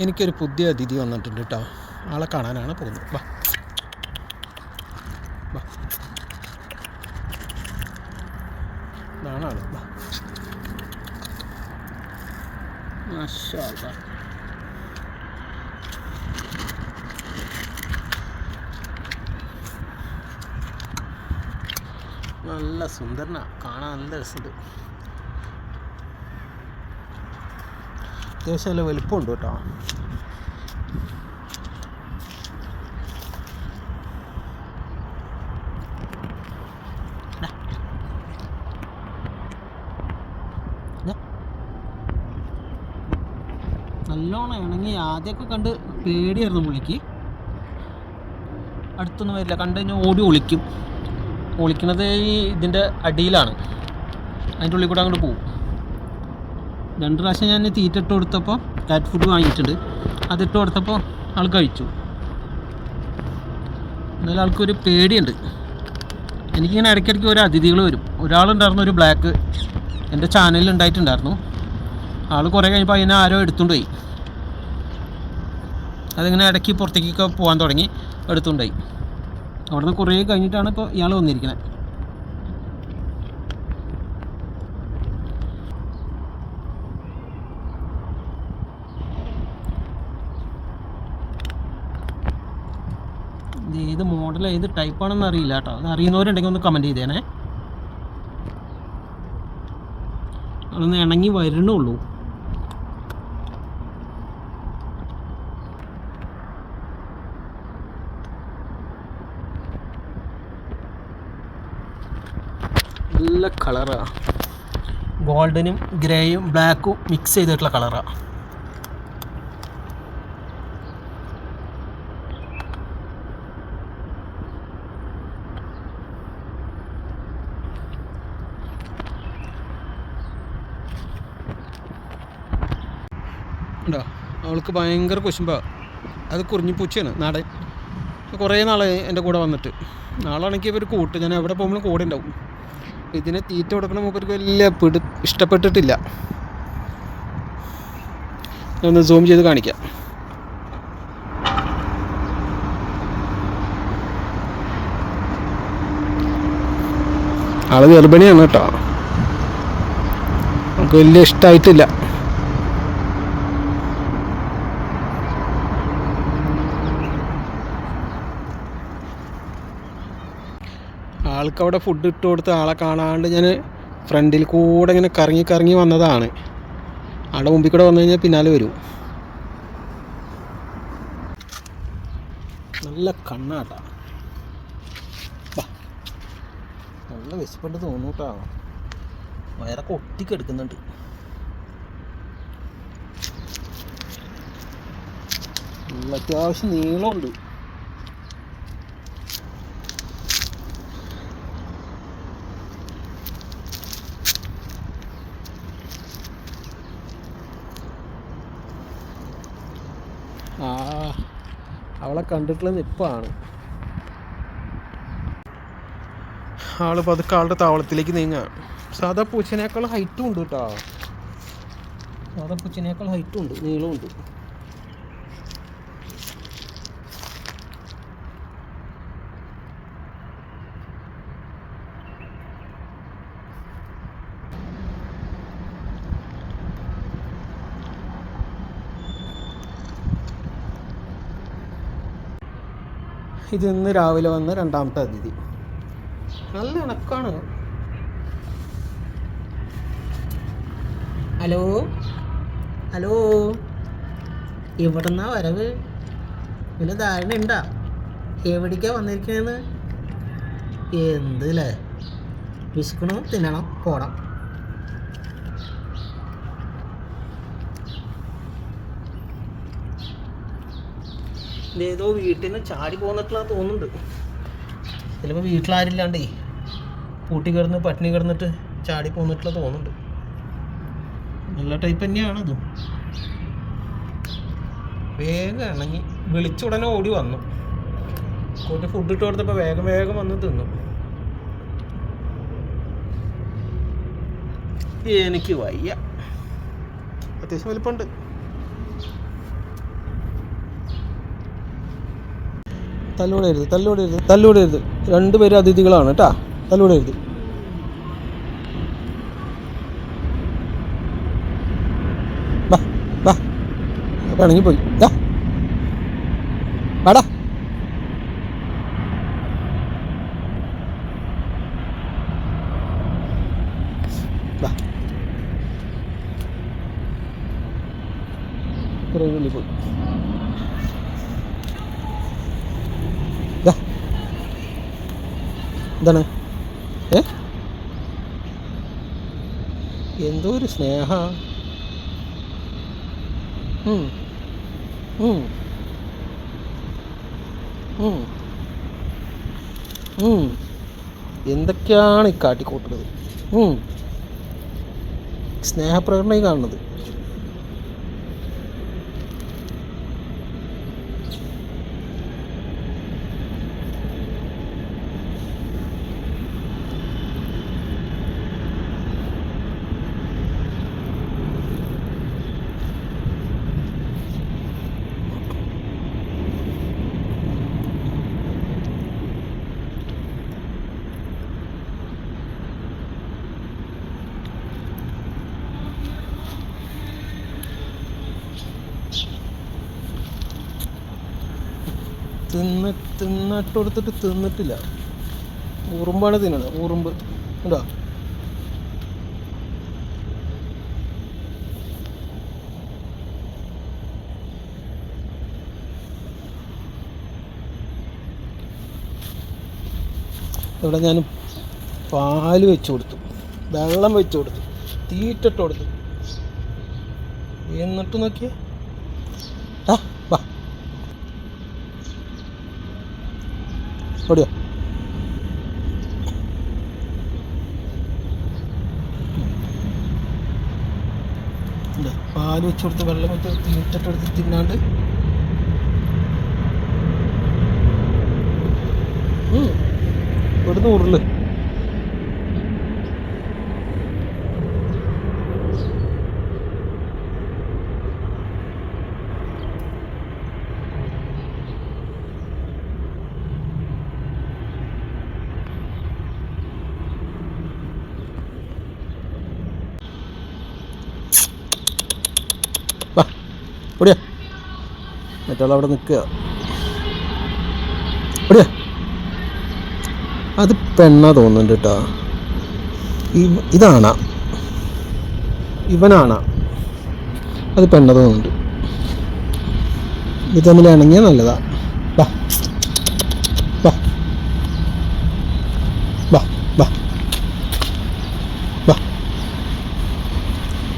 എനിക്കൊരു പുതിയ അതിഥി വന്നിട്ടുണ്ട് കേട്ടോ ആളെ കാണാനാണ് പോകുന്നത്. വാ. വാ. നല്ല സുന്ദരനാ. കാണാൻ നല്ല രസമുണ്ട്. അത്യാവശ്യം നല്ല വലിപ്പമുണ്ട് കേട്ടോ. നല്ലോണം ഇണങ്ങി ആദ്യമൊക്കെ കണ്ട് പേടിയായിരുന്നു പുള്ളിക്ക്. അടുത്തൊന്നും വരില്ല. കണ്ടു കഴിഞ്ഞാൽ ഓടി ഒളിക്കും. ഒളിക്കണത് ഈ ഇതിന്റെ അടിയിലാണ്. അതിന്റെ ഉള്ളിൽ കൂടെ അങ്ങോട്ട് പോകും രണ്ട് പ്രാവശ്യം ഞാൻ തീറ്റ ഇട്ട് കൊടുത്തപ്പോൾ കാറ്റ് ഫുഡ് വാങ്ങിയിട്ടുണ്ട്. അതിട്ട് കൊടുത്തപ്പോൾ ആൾ കഴിച്ചു. എന്നാലും ആൾക്കൊരു പേടിയുണ്ട്. എനിക്കിങ്ങനെ ഇടയ്ക്കിടയ്ക്ക് ഒരു അതിഥികൾ വരും. ഒരാളുണ്ടായിരുന്നു ഒരു ബ്ലാക്ക് എന്റെ ചാനലിൽ ഉണ്ടായിട്ടുണ്ടായിരുന്നു. ആൾ കുറേ കഴിഞ്ഞപ്പോൾ അതിനെ ആരോ എടുത്തുകൊണ്ട് പോയി അതിങ്ങനെ ഇടയ്ക്ക് പുറത്തേക്കൊക്കെ പോകാൻ തുടങ്ങി എടുത്തുകൊണ്ടായി അവിടുന്ന് കുറേ കഴിഞ്ഞിട്ടാണ് ഇപ്പോൾ ഇയാൾ വന്നിരിക്കുന്നത് ഇത് ഏത് മോഡൽ ഏത് ടൈപ്പാണെന്ന് അറിയില്ല കേട്ടോ. അത് അറിയുന്നവരുണ്ടെങ്കിൽ ഒന്ന് കമന്റ് ചെയ്തേണേ അതൊന്ന് ഇണങ്ങി വരണുള്ളൂ. നല്ല കളറാണ് ഗോൾഡനും ഗ്രേയും ബ്ലാക്കും മിക്സ് ചെയ്തിട്ടുള്ള കളറാ ഉണ്ടോ? അവൾക്ക് ഭയങ്കര കുശുമ്പ. അത് കുറിഞ്ഞിപ്പൂച്ചയാണ് നാടൻ. കുറേ നാൾ എന്റെ കൂടെ വന്നിട്ട്. നാളാണെങ്കിൽ ഇവർ കൂട്ട് ഞാൻ എവിടെ പോകുമ്പോഴും കൂടെ ഉണ്ടാവും. ഇതിനെ തീറ്റ കൊടുക്കണ മൂപ്പർക്ക് വലിയ പിടി ഇഷ്ടപ്പെട്ടിട്ടില്ല. ഒന്ന് സൂം ചെയ്ത് കാണിക്കാം. ആൾ ഗർഭിണിയാണ് കേട്ടോ. നമുക്ക് വലിയ ഇഷ്ടമായിട്ടില്ല ആൾക്ക് അവിടെ ഫുഡ് ഇട്ട് കൊടുത്ത് ആളെ കാണാണ്ട് ഞാൻ ഫ്രണ്ടിൽ കൂടെ ഇങ്ങനെ കറങ്ങി കറങ്ങി വന്നതാണ്. ആളുടെ മുമ്പിൽ കൂടെ വന്നു കഴിഞ്ഞാൽ പിന്നാലെ വരും. നല്ല കണ്ണാട്ടാ. നല്ല വിശപ്പുണ്ട് തോന്നൂട്ടാ. വയറൊക്കെ ഒട്ടിക്കെടുക്കുന്നുണ്ട് അത്യാവശ്യം നീളമുണ്ട്. അവളെ കണ്ടിട്ടുള്ള നിപ്പാണ് ആൾ പതുക്കെ ആളുടെ താവളത്തിലേക്ക് നീങ്ങാ. സാധാ പൂച്ചനേക്കാൾ ഹൈറ്റും ഉണ്ട് കേട്ടോ. സാധാ പൂച്ചനേക്കാൾ ഹൈറ്റും ഉണ്ട് നീളമുണ്ട് ഇത് ഇന്ന് രാവിലെ വന്ന രണ്ടാമത്തെ അതിഥി. നല്ല ഇണക്കാണ് ഹലോ? ഹലോ? എവിടുന്നാ വരവ്? പിന്നെ ധാരണ ഉണ്ടാ എവിടേക്കാ വന്നിരിക്കണെന്ന്? എന്തല്ലേ? വിശക്കണോ? തിന്നണം? പോണം. ഏതോ വീട്ടിൽ നിന്ന് ചാടി പോന്നിട്ടുള്ള തോന്നുന്നുണ്ട്. ചിലപ്പോൾ വീട്ടിലാരില്ലാണ്ടേ പൂട്ടി കിടന്ന് പട്ടിണി കിടന്നിട്ട് ചാടി പോന്നിട്ടുള്ള തോന്നുന്നുണ്ട്. നല്ല ടൈപ്പ് തന്നെയാണ് അതും. വേഗം ഇണങ്ങി. വിളിച്ച ഉടനെ ഓടി വന്നു. കുറച്ച് ഫുഡ് ഇട്ട് കൊടുത്തപ്പോൾ വേഗം വേഗം വന്ന് തിന്നു. എനിക്ക് വയ്യ. അത്യാവശ്യം വലിപ്പമുണ്ട്. തല്ലുകൂടരുത് തല്ലുകൂടരുത് തല്ലുകൂടരുത് രണ്ടുപേരും അതിഥികളാണ് കേട്ടാ. തല്ലുകൂടരുത് വാ വാ പിണങ്ങി പോയി ദാ. വാടാ. കുറേ പോയി. എന്താണ്? ഏ? എന്തോ ഒരു സ്നേഹ. എന്തൊക്കെയാണ് ഈ കാട്ടിക്കൂട്ടുന്നത്. സ്നേഹപ്രകടനം കാണുന്നത്. തിന്ന തിന്നിട്ട് കൊടുത്തിട്ട് തിന്നിട്ടില്ല. ഉറുമ്പാണ് തിന്നണത് ഉറുമ്പ്. ഉണ്ടോ ഇവിടെ ഞാൻ പാൽ വെച്ച് കൊടുത്തു വെള്ളം വെച്ച് കൊടുത്തു തീറ്റിട്ട് കൊടുത്തു എന്നിട്ട് നോക്കിയേ ആ വാ ഓടിയോ. പാൽ വെച്ച് കൊടുത്ത് വെള്ളം വെച്ച് തീറ്റിട്ട് കൊടുത്ത് തിന്നാണ്ട്. ഇവിടുന്ന് ഉരുൾ വാ ഓടിയ മറ്റാൾ അവിടെ നിൽക്കുക. അത് പെണ്ണാ തോന്നുന്നുണ്ട് കേട്ടോ. ഇതാണ. ഇവനാണ. അത് പെണ്ണ തോന്നുന്നുണ്ട്. ഇത് തമ്മിൽ നല്ലതാ. വാ. വാ. വാ വാ. വാ.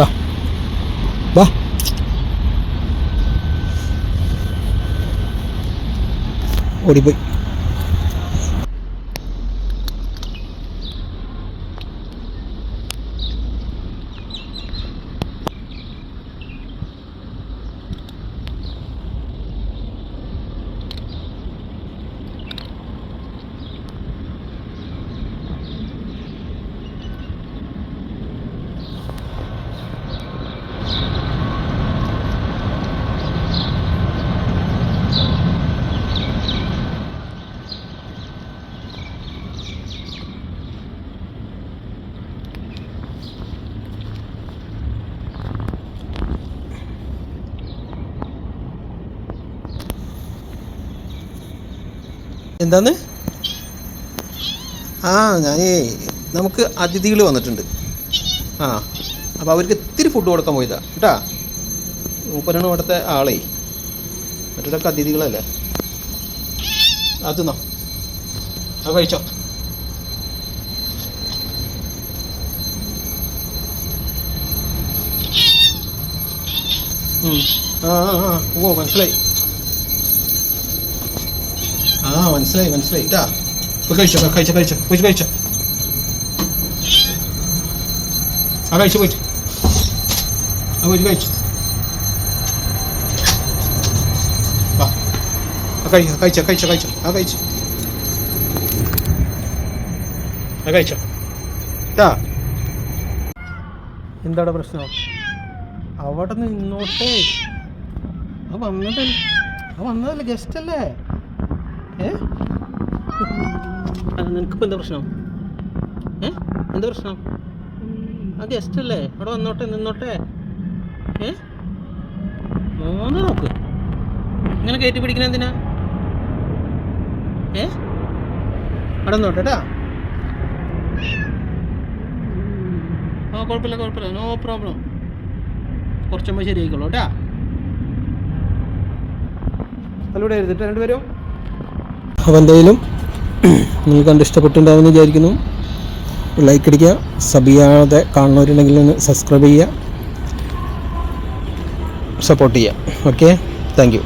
വാ. വാ. ഓടിപ്പോയി. എന്താന്ന് ആ ഞാൻ നമുക്ക് അതിഥികൾ വന്നിട്ടുണ്ട്. ആ അപ്പോൾ അവർക്ക് ഇത്തിരി ഫുഡ് കൊടുക്കാൻ പോയതാ. കേട്ടാ? മൂപ്പരാണ് ഇവിടുത്തെ ആളേ. മറ്റൊരൊക്കെ അതിഥികളല്ലേ? അത് തിന്നോ. അത് കഴിച്ചോ. ആ ആ. ഓ മനസ്സിലായി. ആ മനസ്സിലായി മനസ്സിലായി. ഇതാ. ഇപ്പൊ കഴിച്ചോ കഴിച്ചോ കഴിച്ചോ പോയി കഴിച്ചോ. ആ കഴിച്ചു പോയിട്ട് കഴിച്ചു. വാ. ആ കഴിച്ചോ കഴിച്ചോ കഴിച്ചോ കഴിച്ചോ. ആ കഴിച്ചു. ആ കഴിച്ചോ. ഇതാ. എന്താണ് പ്രശ്നം? അവിടെ നിന്നോട്ടെ ആ വന്നതല്ലേ ആ വന്നതല്ലേ ഗസ്റ്റ് അല്ലേ ഏ? നിനക്കിപ്പോൾ എന്താ പ്രശ്നം? ഏ? എന്താ പ്രശ്നം? ആ ഗസ്റ്റ് അല്ലേ? അവിടെ വന്നോട്ടെ നിന്നോട്ടെ. ഏ? മോനെ നോക്ക്. ഇങ്ങനെ കയറ്റി പിടിക്കണ എന്തിനാ? ഏ? അവിടെ നോട്ടെ കേട്ടാ. ആ കുഴപ്പമില്ല കുഴപ്പമില്ല. നോ പ്രോബ്ലം കുറച്ചുമ്പോൾ ശരിയായിക്കോളൂ കേട്ടാ. അതിലൂടെ എഴുതിട്ട് രണ്ടുപേരും. അപ്പോൾ എന്തായാലും നിങ്ങൾ കണ്ട് ഇഷ്ടപ്പെട്ടിട്ടുണ്ടാവുമെന്ന് വിചാരിക്കുന്നു. ലൈക്ക് അടിക്കുക സബ് ചെയ്യാതെ കാണുന്നവരുണ്ടെങ്കിൽ ഒന്ന് സബ്സ്ക്രൈബ് ചെയ്യുക സപ്പോർട്ട് ചെയ്യുക. Okay thank